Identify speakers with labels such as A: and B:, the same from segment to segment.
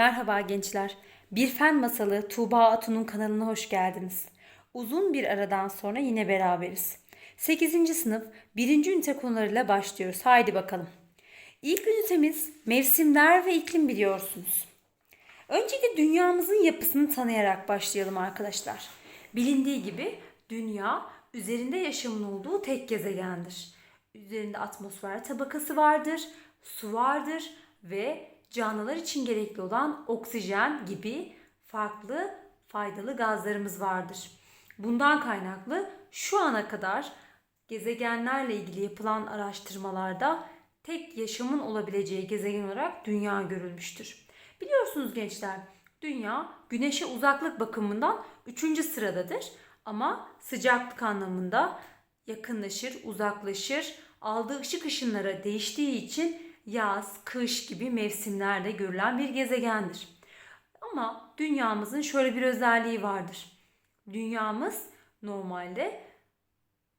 A: Merhaba gençler. Bir Fen Masalı Tuğba Atun'un kanalına hoş geldiniz. Uzun bir aradan sonra yine beraberiz. 8. sınıf 1. ünite konularıyla başlıyoruz. Haydi bakalım. İlk ünitemiz mevsimler ve iklim biliyorsunuz. Öncelikle dünyamızın yapısını tanıyarak başlayalım arkadaşlar. Bilindiği gibi dünya üzerinde yaşamın olduğu tek gezegendir. Üzerinde atmosfer tabakası vardır, su vardır ve canlılar için gerekli olan oksijen gibi farklı faydalı gazlarımız vardır. Bundan kaynaklı şu ana kadar gezegenlerle ilgili yapılan araştırmalarda tek yaşamın olabileceği gezegen olarak dünya görülmüştür. Biliyorsunuz gençler, dünya güneşe uzaklık bakımından 3. sıradadır ama sıcaklık anlamında yakınlaşır, uzaklaşır, aldığı ışık ışınlara değiştiği için yaz, kış gibi mevsimlerde görülen bir gezegendir. Ama dünyamızın şöyle bir özelliği vardır. Dünyamız normalde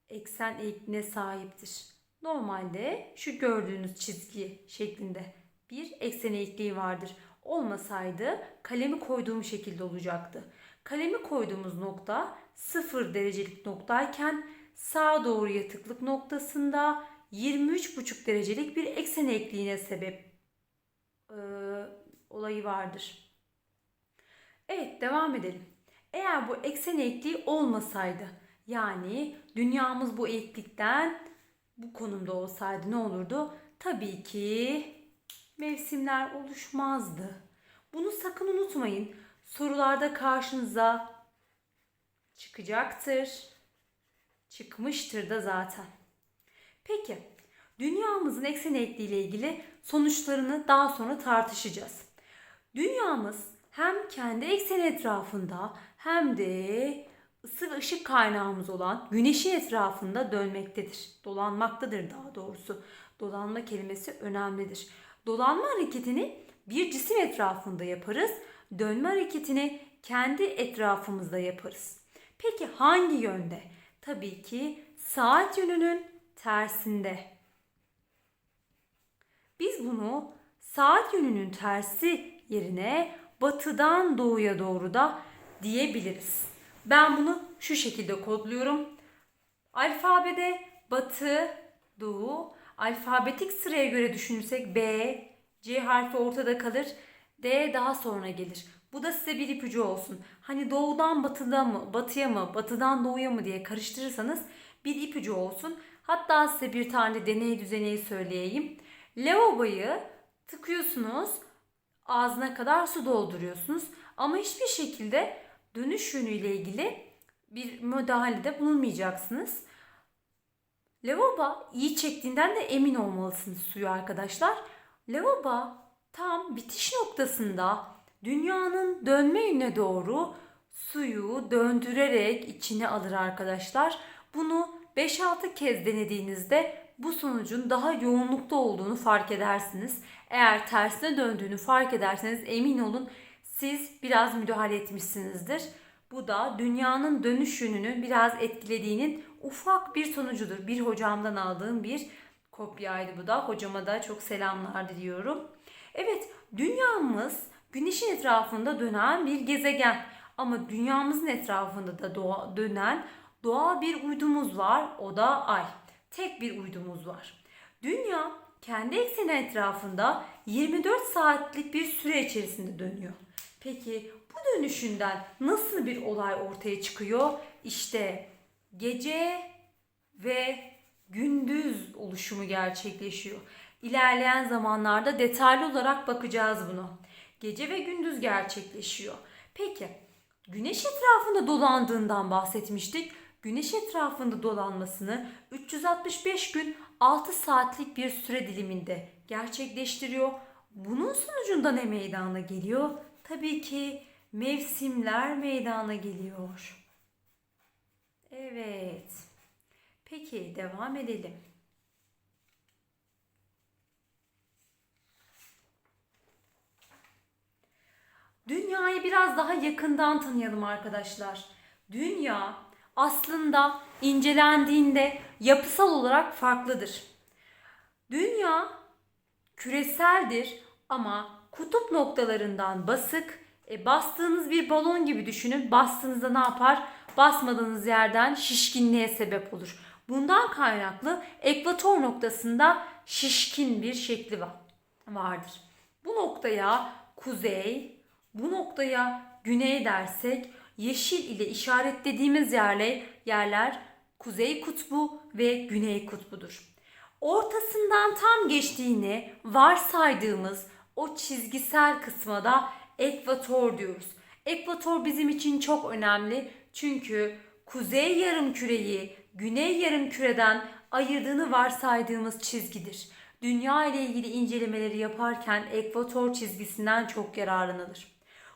A: eksen eğikliğine sahiptir. Normalde şu gördüğünüz çizgi şeklinde bir eksen eğikliği vardır. Olmasaydı kalemi koyduğum şekilde olacaktı. Kalemi koyduğumuz nokta 0 derecelik noktayken sağa doğru yatıklık noktasında 23,5 derecelik bir eksen eğikliğine sebep e, olayı vardır. Evet devam edelim. Eğer bu eksen eğikliği olmasaydı yani dünyamız bu eğiklikten bu konumda olsaydı ne olurdu? Tabii ki mevsimler oluşmazdı. Bunu sakın unutmayın. Sorularda karşınıza çıkacaktır. Çıkmıştır da zaten. Peki, dünyamızın eksen eğikliği ile ilgili sonuçlarını daha sonra tartışacağız. Dünyamız hem kendi ekseni etrafında hem de ısı ve ışık kaynağımız olan güneşin etrafında dönmektedir. Dolanmaktadır daha doğrusu. Dolanma kelimesi önemlidir. Dolanma hareketini bir cisim etrafında yaparız. Dönme hareketini kendi etrafımızda yaparız. Peki hangi yönde? Tabii ki saat yönünün tersinde. Biz bunu saat yönünün tersi yerine batıdan doğuya doğru da diyebiliriz. Ben bunu şu şekilde kodluyorum. Alfabede batı, doğu, alfabetik sıraya göre düşünürsek B, C harfi ortada kalır. D daha sonra gelir. Bu da size bir ipucu olsun. Hani doğudan batıda mı, batıya mı, batıdan doğuya mı diye karıştırırsanız bir ipucu olsun. Hatta size bir tane deney düzeneyi söyleyeyim. Lavaboyu tıkıyorsunuz, ağzına kadar su dolduruyorsunuz. Ama hiçbir şekilde dönüş yönüyle ilgili bir müdahalede bulunmayacaksınız. Lavabo iyi çektiğinden de emin olmalısınız suyu arkadaşlar. Lavabo tam bitiş noktasında dünyanın dönme yönüne doğru suyu döndürerek içine alır arkadaşlar. Bunu 5-6 kez denediğinizde bu sonucun daha yoğunlukta olduğunu fark edersiniz. Eğer tersine döndüğünü fark ederseniz emin olun siz biraz müdahale etmişsinizdir. Bu da dünyanın dönüş yönünü biraz etkilediğinin ufak bir sonucudur. Bir hocamdan aldığım bir kopyaydı bu da. Hocama da çok selamlar diliyorum. Evet, dünyamız güneşin etrafında dönen bir gezegen. Ama dünyamızın etrafında da doğa, dönen doğal bir uydumuz var. O da ay. Tek bir uydumuz var. Dünya kendi ekseni etrafında 24 saatlik bir süre içerisinde dönüyor. Peki bu dönüşünden nasıl bir olay ortaya çıkıyor? İşte gece ve gündüz oluşumu gerçekleşiyor. İlerleyen zamanlarda detaylı olarak bakacağız bunu. Gece ve gündüz gerçekleşiyor. Peki güneş etrafında dolandığından bahsetmiştik. Güneş etrafında dolanmasını 365 gün 6 saatlik bir süre diliminde gerçekleştiriyor. Bunun sonucunda ne meydana geliyor? Tabii ki mevsimler meydana geliyor. Evet. Peki devam edelim. Dünyayı biraz daha yakından tanıyalım arkadaşlar. Dünya aslında incelendiğinde yapısal olarak farklıdır. Dünya küreseldir ama kutup noktalarından basık. E, bastığınız bir balon gibi düşünün. Bastığınızda ne yapar? Basmadığınız yerden şişkinliğe sebep olur. Bundan kaynaklı ekvator noktasında şişkin bir şekli var, vardır. Bu noktaya kuzey, bu noktaya güney dersek yeşil ile işaretlediğimiz yerler, yerler kuzey kutbu ve güney kutbudur. Ortasından tam geçtiğini varsaydığımız o çizgisel kısma da ekvator diyoruz. Ekvator bizim için çok önemli çünkü kuzey yarım küreyi güney yarım küreden ayırdığını varsaydığımız çizgidir. Dünya ile ilgili incelemeleri yaparken ekvator çizgisinden çok yararlanılır.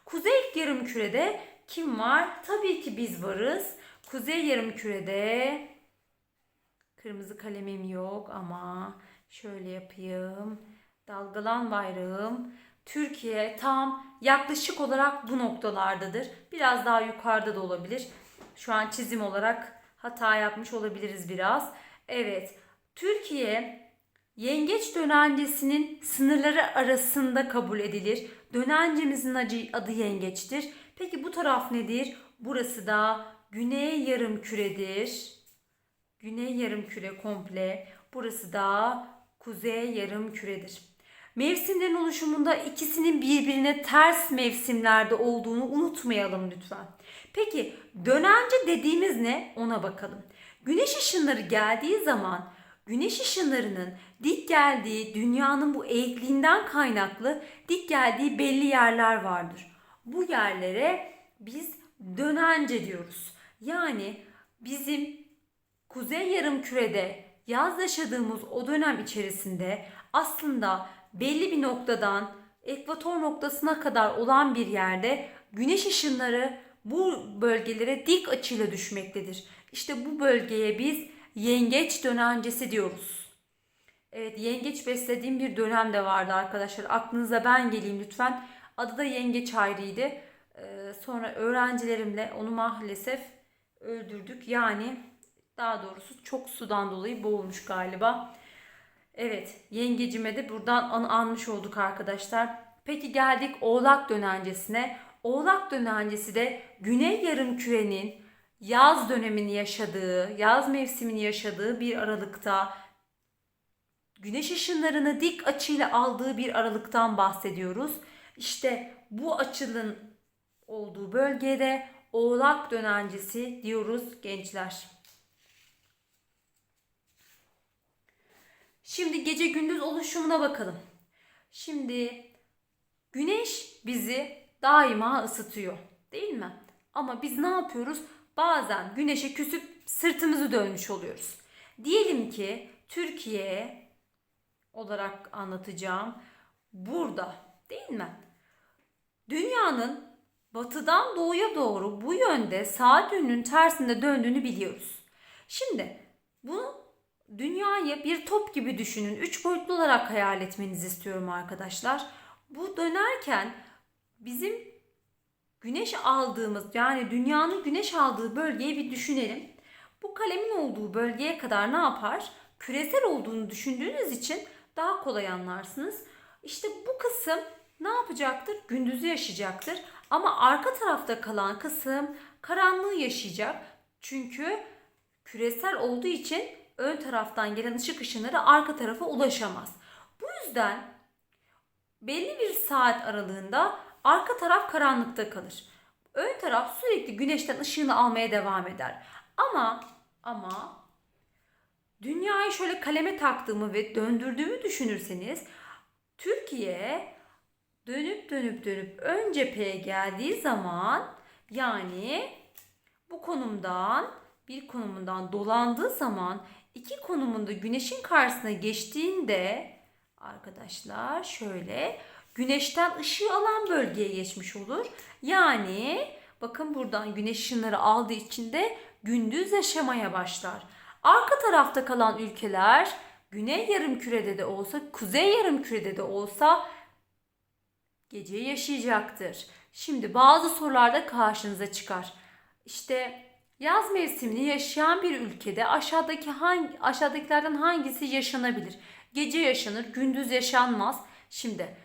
A: Kuzey yarım kürede kim var? Tabii ki biz varız. Kuzey yarım kürede kırmızı kalemim yok ama şöyle yapayım. Dalgalan bayrağım. Türkiye tam yaklaşık olarak bu noktalardadır. Biraz daha yukarıda da olabilir. Şu an çizim olarak hata yapmış olabiliriz biraz. Evet. Türkiye yengeç dönencesinin sınırları arasında kabul edilir. Dönencemizin adı yengeçtir. Peki bu taraf nedir? Burası da güney yarım küredir. Güney yarım küre komple. Burası da kuzey yarım küredir. Mevsimlerin oluşumunda ikisinin birbirine ters mevsimlerde olduğunu unutmayalım lütfen. Peki dönence dediğimiz ne? Ona bakalım. Güneş ışınları geldiği zaman güneş ışınlarının dik geldiği dünyanın bu eğikliğinden kaynaklı dik geldiği belli yerler vardır. Bu yerlere biz dönence diyoruz. Yani bizim kuzey yarım kürede yaz yaşadığımız o dönem içerisinde aslında belli bir noktadan ekvator noktasına kadar olan bir yerde güneş ışınları bu bölgelere dik açıyla düşmektedir. İşte bu bölgeye biz yengeç dönencesi diyoruz. Evet yengeç beslediğim bir dönem de vardı arkadaşlar. Aklınıza ben geleyim lütfen. Adı da yengeç ayrıydı. Ee, sonra öğrencilerimle onu maalesef öldürdük. Yani daha doğrusu çok sudan dolayı boğulmuş galiba. Evet yengecime de buradan an anmış olduk arkadaşlar. Peki geldik oğlak dönencesine. Oğlak dönencesi de güney yarım kürenin yaz dönemini yaşadığı, yaz mevsimini yaşadığı bir aralıkta güneş ışınlarını dik açıyla aldığı bir aralıktan bahsediyoruz. İşte bu açının olduğu bölgede Oğlak dönencesi diyoruz gençler. Şimdi gece gündüz oluşumuna bakalım. Şimdi güneş bizi daima ısıtıyor, değil mi? Ama biz ne yapıyoruz? Bazen güneşe küsüp sırtımızı dönmüş oluyoruz. Diyelim ki Türkiye olarak anlatacağım. Burada, değil mi? Dünyanın batıdan doğuya doğru bu yönde saat yönünün tersinde döndüğünü biliyoruz. Şimdi bunu dünyayı bir top gibi düşünün. Üç boyutlu olarak hayal etmenizi istiyorum arkadaşlar. Bu dönerken bizim güneş aldığımız yani dünyanın güneş aldığı bölgeyi bir düşünelim. Bu kalemin olduğu bölgeye kadar ne yapar? Küresel olduğunu düşündüğünüz için daha kolay anlarsınız. İşte bu kısım ne yapacaktır? Gündüzü yaşayacaktır. Ama arka tarafta kalan kısım karanlığı yaşayacak. Çünkü küresel olduğu için ön taraftan gelen ışık ışınları arka tarafa ulaşamaz. Bu yüzden belli bir saat aralığında arka taraf karanlıkta kalır. Ön taraf sürekli güneşten ışığını almaya devam eder. Ama ama dünyayı şöyle kaleme taktığımı ve döndürdüğümü düşünürseniz Türkiye dönüp dönüp dönüp ön cepheye geldiği zaman yani bu konumdan bir konumundan dolandığı zaman iki konumunda güneşin karşısına geçtiğinde arkadaşlar şöyle güneşten ışığı alan bölgeye geçmiş olur. Yani bakın buradan güneş ışınları aldığı için de gündüz yaşamaya başlar. Arka tarafta kalan ülkeler güney yarım kürede de olsa, kuzey yarım kürede de olsa gece yaşayacaktır. Şimdi bazı sorularda karşınıza çıkar. İşte yaz mevsimini yaşayan bir ülkede aşağıdaki hangi aşağıdakilerden hangisi yaşanabilir? Gece yaşanır, gündüz yaşanmaz. Şimdi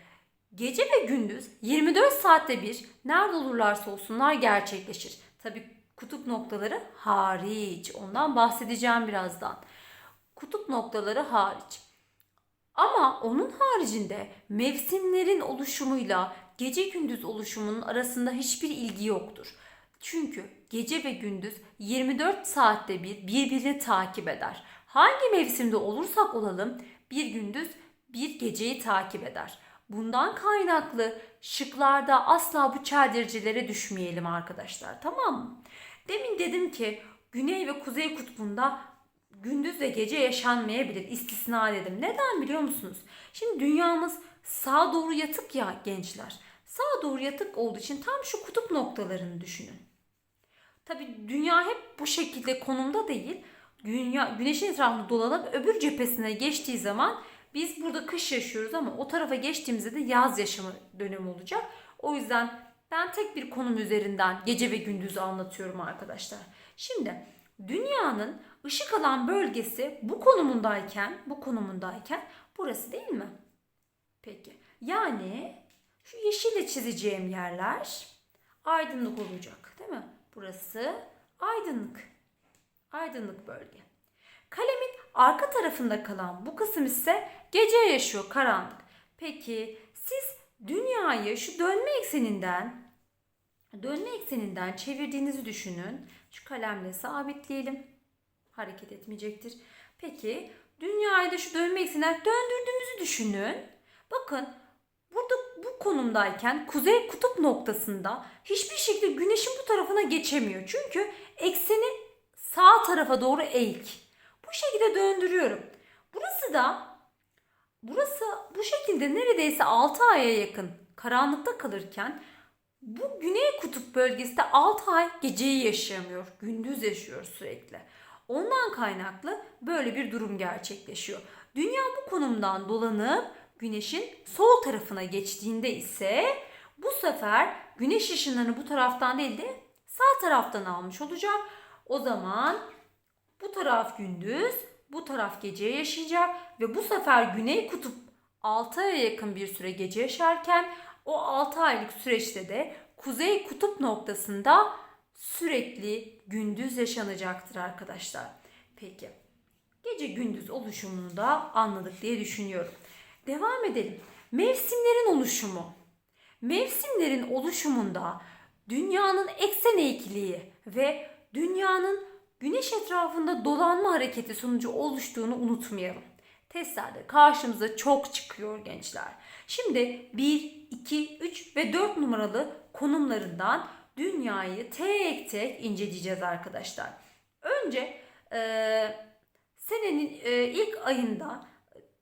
A: Gece ve gündüz 24 saatte bir nerede olurlarsa olsunlar gerçekleşir. Tabi kutup noktaları hariç. Ondan bahsedeceğim birazdan. Kutup noktaları hariç. Ama onun haricinde mevsimlerin oluşumuyla gece gündüz oluşumunun arasında hiçbir ilgi yoktur. Çünkü gece ve gündüz 24 saatte bir birbirini takip eder. Hangi mevsimde olursak olalım bir gündüz bir geceyi takip eder. Bundan kaynaklı şıklarda asla bu çeldiricilere düşmeyelim arkadaşlar tamam mı? Demin dedim ki güney ve kuzey kutbunda gündüz ve gece yaşanmayabilir. İstisna dedim. Neden biliyor musunuz? Şimdi dünyamız sağa doğru yatık ya gençler. Sağa doğru yatık olduğu için tam şu kutup noktalarını düşünün. Tabi dünya hep bu şekilde konumda değil. Dünya güneşin etrafında dolanıp öbür cephesine geçtiği zaman biz burada kış yaşıyoruz ama o tarafa geçtiğimizde de yaz yaşamı dönemi olacak. O yüzden ben tek bir konum üzerinden gece ve gündüzü anlatıyorum arkadaşlar. Şimdi dünyanın ışık alan bölgesi bu konumundayken, bu konumundayken burası değil mi? Peki. Yani şu yeşille çizeceğim yerler aydınlık olacak, değil mi? Burası aydınlık. Aydınlık bölge. Kalemin arka tarafında kalan bu kısım ise gece yaşıyor, karanlık. Peki siz dünyayı şu dönme ekseninden dönme ekseninden çevirdiğinizi düşünün. Şu kalemle sabitleyelim. Hareket etmeyecektir. Peki dünyayı da şu dönme ekseninden döndürdüğümüzü düşünün. Bakın burada bu konumdayken kuzey kutup noktasında hiçbir şekilde güneşin bu tarafına geçemiyor. Çünkü ekseni sağ tarafa doğru eğik. Bu şekilde döndürüyorum. Burası da burası bu şekilde neredeyse 6 aya yakın karanlıkta kalırken bu güney kutup bölgesinde 6 ay geceyi yaşayamıyor. Gündüz yaşıyor sürekli. Ondan kaynaklı böyle bir durum gerçekleşiyor. Dünya bu konumdan dolanıp güneşin sol tarafına geçtiğinde ise bu sefer güneş ışınlarını bu taraftan değil de sağ taraftan almış olacak. O zaman bu taraf gündüz, bu taraf gece yaşayacak ve bu sefer güney kutup 6 aya yakın bir süre gece yaşarken o 6 aylık süreçte de kuzey kutup noktasında sürekli gündüz yaşanacaktır arkadaşlar. Peki gece gündüz oluşumunu da anladık diye düşünüyorum. Devam edelim. Mevsimlerin oluşumu. Mevsimlerin oluşumunda dünyanın eksen eğikliği ve dünyanın güneş etrafında dolanma hareketi sonucu oluştuğunu unutmayalım. Testlerde karşımıza çok çıkıyor gençler. Şimdi 1, 2, 3 ve 4 numaralı konumlarından dünyayı tek tek inceleyeceğiz arkadaşlar. Önce e, senenin e, ilk ayında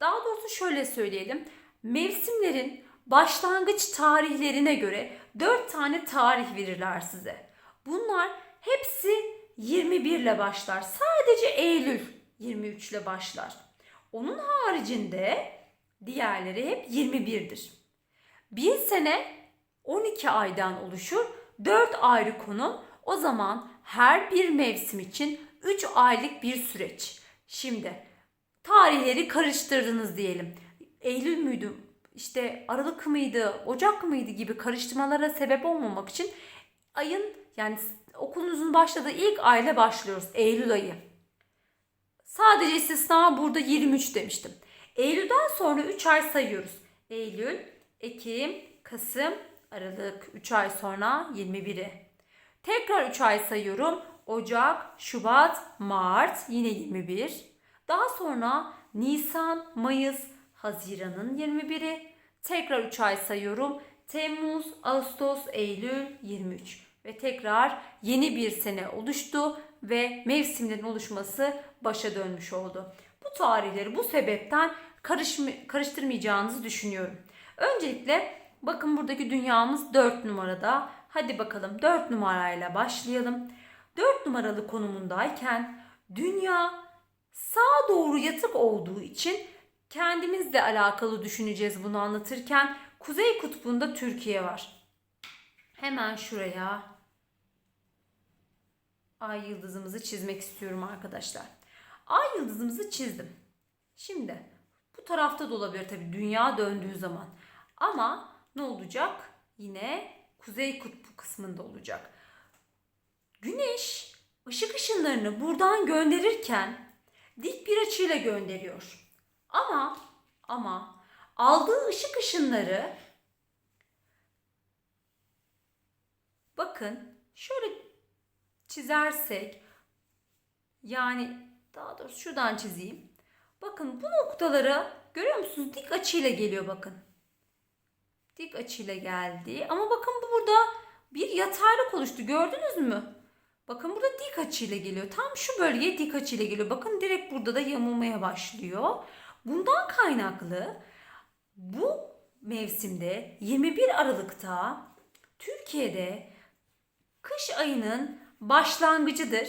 A: daha doğrusu şöyle söyleyelim. Mevsimlerin başlangıç tarihlerine göre 4 tane tarih verirler size. Bunlar hepsi 21 ile başlar. Sadece Eylül 23 ile başlar. Onun haricinde diğerleri hep 21'dir. Bir sene 12 aydan oluşur. 4 ayrı konu. O zaman her bir mevsim için 3 aylık bir süreç. Şimdi tarihleri karıştırdınız diyelim. Eylül müydü? İşte Aralık mıydı? Ocak mıydı gibi karıştırmalara sebep olmamak için ayın yani okulunuzun başladığı ilk ayla başlıyoruz. Eylül ayı. Sadece istisna burada 23 demiştim. Eylül'den sonra 3 ay sayıyoruz. Eylül, Ekim, Kasım, Aralık 3 ay sonra 21'i. Tekrar 3 ay sayıyorum. Ocak, Şubat, Mart yine 21. Daha sonra Nisan, Mayıs, Haziran'ın 21'i. Tekrar 3 ay sayıyorum. Temmuz, Ağustos, Eylül 23 ve tekrar yeni bir sene oluştu ve mevsimlerin oluşması başa dönmüş oldu. Bu tarihleri bu sebepten karıştırmayacağınızı düşünüyorum. Öncelikle bakın buradaki dünyamız 4 numarada. Hadi bakalım 4 numarayla başlayalım. 4 numaralı konumundayken dünya sağa doğru yatık olduğu için kendimizle alakalı düşüneceğiz bunu anlatırken. Kuzey kutbunda Türkiye var. Hemen şuraya ay yıldızımızı çizmek istiyorum arkadaşlar. Ay yıldızımızı çizdim. Şimdi bu tarafta da olabilir tabii dünya döndüğü zaman. Ama ne olacak? Yine kuzey kutbu kısmında olacak. Güneş ışık ışınlarını buradan gönderirken dik bir açıyla gönderiyor. Ama ama aldığı ışık ışınları bakın şöyle çizersek yani daha doğrusu şuradan çizeyim. Bakın bu noktalara görüyor musunuz? Dik açıyla geliyor bakın. Dik açıyla geldi. Ama bakın bu burada bir yataylık oluştu. Gördünüz mü? Bakın burada dik açıyla geliyor. Tam şu bölgeye dik açıyla geliyor. Bakın direkt burada da yamulmaya başlıyor. Bundan kaynaklı bu mevsimde 21 Aralık'ta Türkiye'de kış ayının başlangıcıdır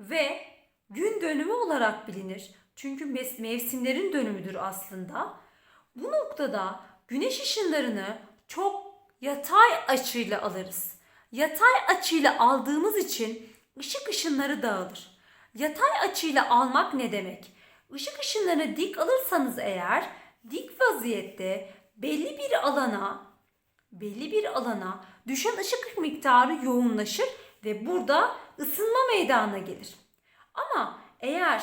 A: ve gün dönümü olarak bilinir. Çünkü mevsimlerin dönümüdür aslında. Bu noktada güneş ışınlarını çok yatay açıyla alırız. Yatay açıyla aldığımız için ışık ışınları dağılır. Yatay açıyla almak ne demek? Işık ışınlarını dik alırsanız eğer dik vaziyette belli bir alana belli bir alana düşen ışık miktarı yoğunlaşır ve burada ısınma meydana gelir. Ama eğer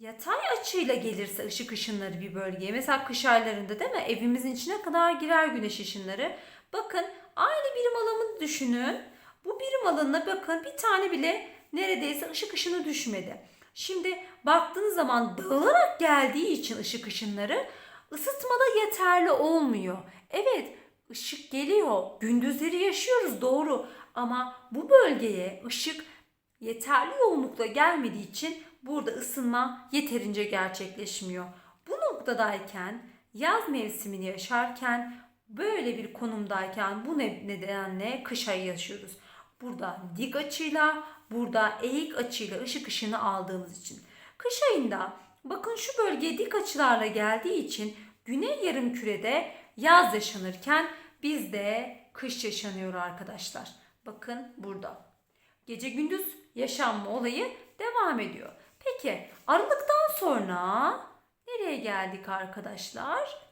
A: yatay açıyla gelirse ışık ışınları bir bölgeye mesela kış aylarında değil mi evimizin içine kadar girer güneş ışınları. Bakın aynı birim alanı düşünün. Bu birim alanına bakın bir tane bile neredeyse ışık ışını düşmedi. Şimdi baktığınız zaman dağılarak geldiği için ışık ışınları ısıtmada yeterli olmuyor. Evet ışık geliyor. Gündüzleri yaşıyoruz doğru ama bu bölgeye ışık yeterli yoğunlukla gelmediği için burada ısınma yeterince gerçekleşmiyor. Bu noktadayken yaz mevsimini yaşarken böyle bir konumdayken bu ne- nedenle kış ayı yaşıyoruz. Burada dik açıyla, burada eğik açıyla ışık ışını aldığımız için. Kış ayında bakın şu bölgeye dik açılarla geldiği için güney yarım kürede yaz yaşanırken bizde kış yaşanıyor arkadaşlar. Bakın burada. Gece gündüz yaşanma olayı devam ediyor. Peki Aralık'tan sonra nereye geldik arkadaşlar?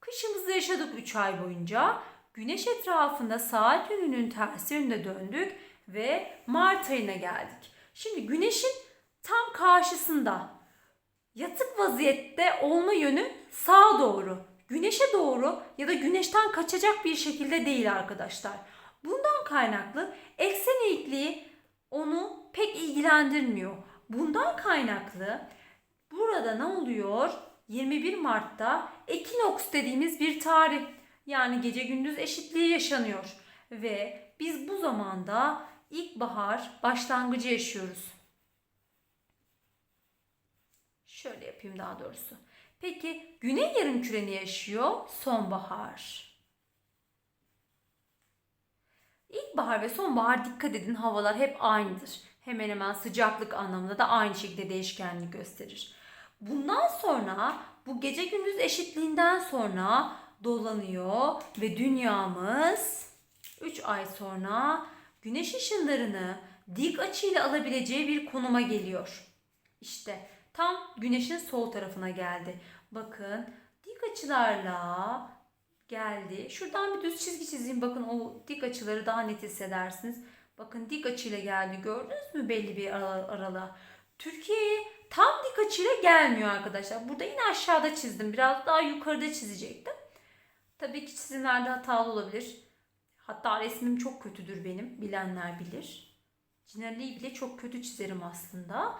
A: Kışımızı yaşadık 3 ay boyunca. Güneş etrafında saat yönünün tersi yönde döndük ve Mart ayına geldik. Şimdi güneşin tam karşısında yatık vaziyette olma yönü sağa doğru. Güneşe doğru ya da güneşten kaçacak bir şekilde değil arkadaşlar. Bundan kaynaklı eksen eğikliği onu pek ilgilendirmiyor. Bundan kaynaklı burada ne oluyor? 21 Mart'ta ekinoks dediğimiz bir tarih. Yani gece gündüz eşitliği yaşanıyor. Ve biz bu zamanda ilkbahar başlangıcı yaşıyoruz. Şöyle yapayım daha doğrusu. Peki güney yarımküre ne yaşıyor? Sonbahar. İlkbahar ve sonbahar dikkat edin havalar hep aynıdır. Hemen hemen sıcaklık anlamında da aynı şekilde değişkenlik gösterir. Bundan sonra bu gece gündüz eşitliğinden sonra dolanıyor ve dünyamız 3 ay sonra güneş ışınlarını dik açıyla alabileceği bir konuma geliyor. İşte tam güneşin sol tarafına geldi. Bakın dik açılarla geldi. Şuradan bir düz çizgi çizeyim. Bakın o dik açıları daha net hissedersiniz. Bakın dik açıyla geldi. Gördünüz mü belli bir ara- aralığa? Türkiye'ye tam dik açıyla gelmiyor arkadaşlar. Burada yine aşağıda çizdim. Biraz daha yukarıda çizecektim. Tabii ki çizimlerde hatalı olabilir. Hatta resmim çok kötüdür benim. Bilenler bilir. Cinali'yi bile çok kötü çizerim aslında.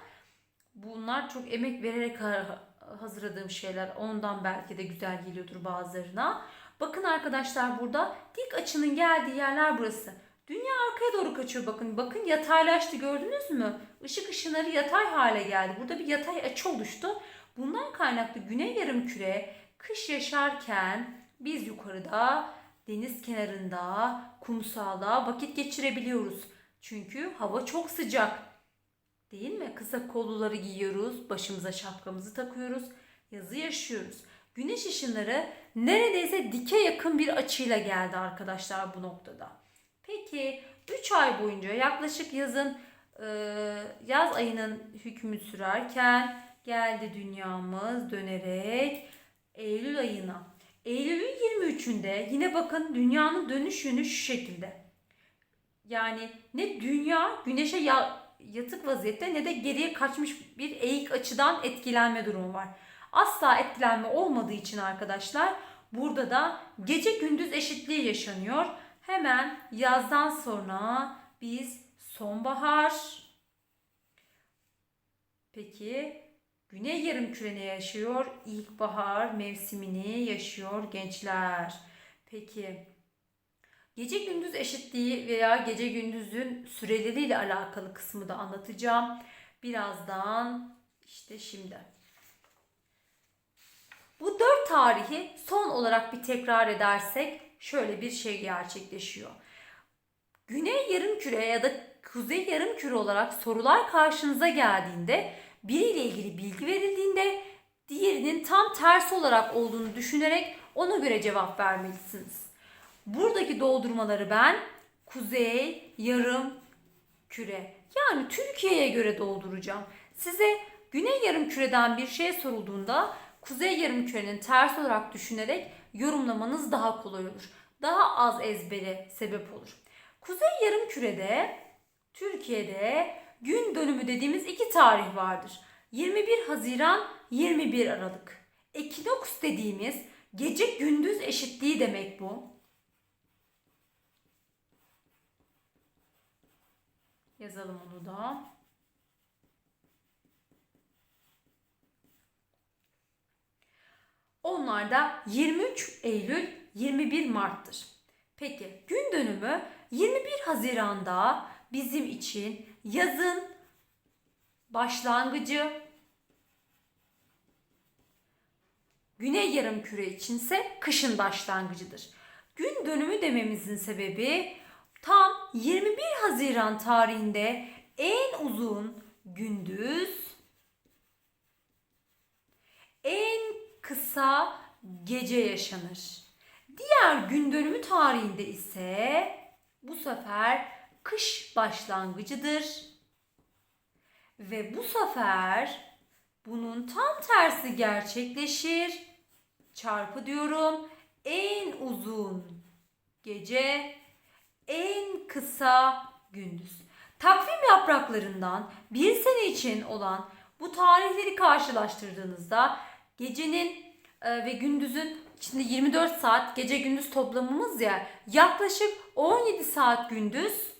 A: Bunlar çok emek vererek ha- hazırladığım şeyler. Ondan belki de güzel geliyordur bazılarına. Bakın arkadaşlar burada dik açının geldiği yerler burası. Dünya arkaya doğru kaçıyor bakın. Bakın yataylaştı gördünüz mü? Işık ışınları yatay hale geldi. Burada bir yatay açı oluştu. Bundan kaynaklı güney yarımküre kış yaşarken biz yukarıda deniz kenarında, kumsalda vakit geçirebiliyoruz. Çünkü hava çok sıcak. Değil mi? Kısa kolluları giyiyoruz, başımıza şapkamızı takıyoruz, yazı yaşıyoruz. Güneş ışınları neredeyse dike yakın bir açıyla geldi arkadaşlar bu noktada. Peki 3 ay boyunca yaklaşık yazın e, yaz ayının hükmü sürerken geldi dünyamız dönerek Eylül ayına. Eylül'ün 23'ünde yine bakın dünyanın dönüş yönü şu şekilde. Yani ne dünya güneşe ya- yatık vaziyette ne de geriye kaçmış bir eğik açıdan etkilenme durumu var. Asla etkilenme olmadığı için arkadaşlar burada da gece gündüz eşitliği yaşanıyor. Hemen yazdan sonra biz sonbahar Peki Güney yarımküre ne yaşıyor? İlkbahar mevsimini yaşıyor gençler. Peki gece gündüz eşitliği veya gece gündüzün süreleriyle alakalı kısmı da anlatacağım. Birazdan işte şimdi. Bu dört tarihi son olarak bir tekrar edersek şöyle bir şey gerçekleşiyor. Güney yarımküre ya da kuzey yarımküre olarak sorular karşınıza geldiğinde biriyle ilgili bilgi verildiğinde diğerinin tam tersi olarak olduğunu düşünerek ona göre cevap vermelisiniz. Buradaki doldurmaları ben kuzey yarım küre yani Türkiye'ye göre dolduracağım. Size güney yarım küreden bir şey sorulduğunda kuzey yarım kürenin ters olarak düşünerek yorumlamanız daha kolay olur. Daha az ezbere sebep olur. Kuzey yarım kürede Türkiye'de gün dönümü dediğimiz iki tarih vardır. 21 Haziran 21 Aralık. Ekinoks dediğimiz gece gündüz eşitliği demek bu. Yazalım onu da. Onlar da 23 Eylül 21 Mart'tır. Peki gün dönümü 21 Haziran'da bizim için yazın başlangıcı Güney yarımküre içinse kışın başlangıcıdır. Gün dönümü dememizin sebebi tam 21 Haziran tarihinde en uzun gündüz en kısa gece yaşanır. Diğer gün dönümü tarihinde ise bu sefer kış başlangıcıdır. Ve bu sefer bunun tam tersi gerçekleşir. Çarpı diyorum. En uzun gece, en kısa gündüz. Takvim yapraklarından bir sene için olan bu tarihleri karşılaştırdığınızda gecenin e, ve gündüzün içinde 24 saat gece gündüz toplamımız ya yaklaşık 17 saat gündüz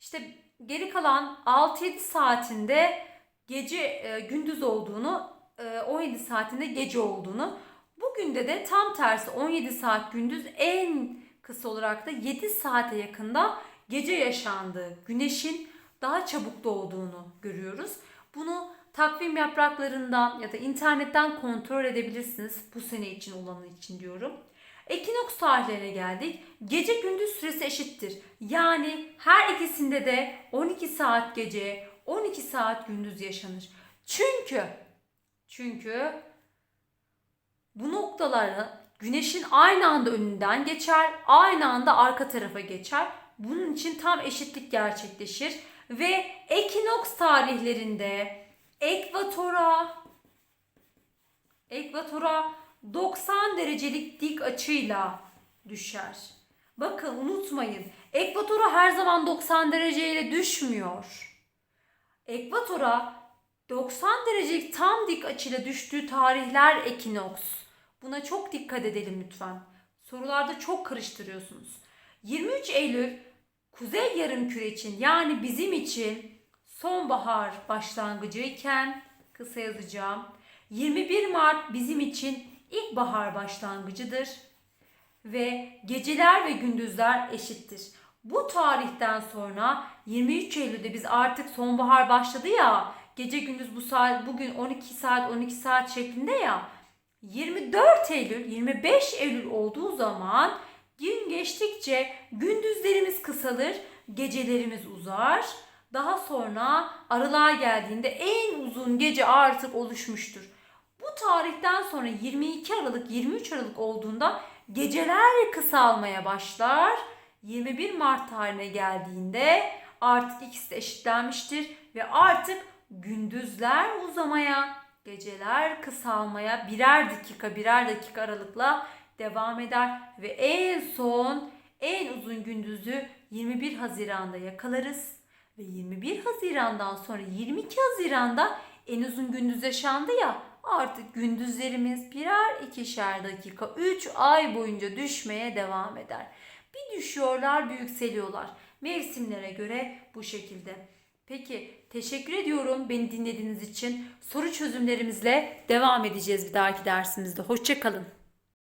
A: işte geri kalan 6-7 saatinde gece e, gündüz olduğunu, e, 17 saatinde gece olduğunu. Bugün de de tam tersi 17 saat gündüz en kısa olarak da 7 saate yakında gece yaşandığı, güneşin daha çabuk doğduğunu görüyoruz. Bunu takvim yapraklarından ya da internetten kontrol edebilirsiniz. Bu sene için olanı için diyorum. Ekinoks tarihlerine geldik. Gece gündüz süresi eşittir. Yani her ikisinde de 12 saat gece, 12 saat gündüz yaşanır. Çünkü çünkü bu noktaları güneşin aynı anda önünden geçer, aynı anda arka tarafa geçer. Bunun için tam eşitlik gerçekleşir ve ekinoks tarihlerinde ekvatora ekvatora 90 derecelik dik açıyla düşer. Bakın unutmayın. Ekvatora her zaman 90 dereceyle düşmüyor. Ekvatora 90 derecelik tam dik açıyla düştüğü tarihler ekinoks. Buna çok dikkat edelim lütfen. Sorularda çok karıştırıyorsunuz. 23 Eylül kuzey yarımküre için yani bizim için sonbahar başlangıcı iken kısa yazacağım. 21 Mart bizim için ilkbahar başlangıcıdır ve geceler ve gündüzler eşittir. Bu tarihten sonra 23 Eylül'de biz artık sonbahar başladı ya gece gündüz bu saat bugün 12 saat 12 saat şeklinde ya 24 Eylül 25 Eylül olduğu zaman gün geçtikçe gündüzlerimiz kısalır, gecelerimiz uzar. Daha sonra aralığa geldiğinde en uzun gece artık oluşmuştur. Bu tarihten sonra 22 Aralık 23 Aralık olduğunda geceler kısalmaya başlar. 21 Mart tarihine geldiğinde artık ikisi de eşitlenmiştir ve artık gündüzler uzamaya, geceler kısalmaya birer dakika birer dakika aralıkla devam eder ve en son en uzun gündüzü 21 Haziran'da yakalarız. Ve 21 Haziran'dan sonra 22 Haziran'da en uzun gündüz yaşandı ya artık gündüzlerimiz birer ikişer dakika 3 ay boyunca düşmeye devam eder. Bir düşüyorlar bir yükseliyorlar. Mevsimlere göre bu şekilde. Peki teşekkür ediyorum beni dinlediğiniz için. Soru çözümlerimizle devam edeceğiz bir dahaki dersimizde. Hoşçakalın.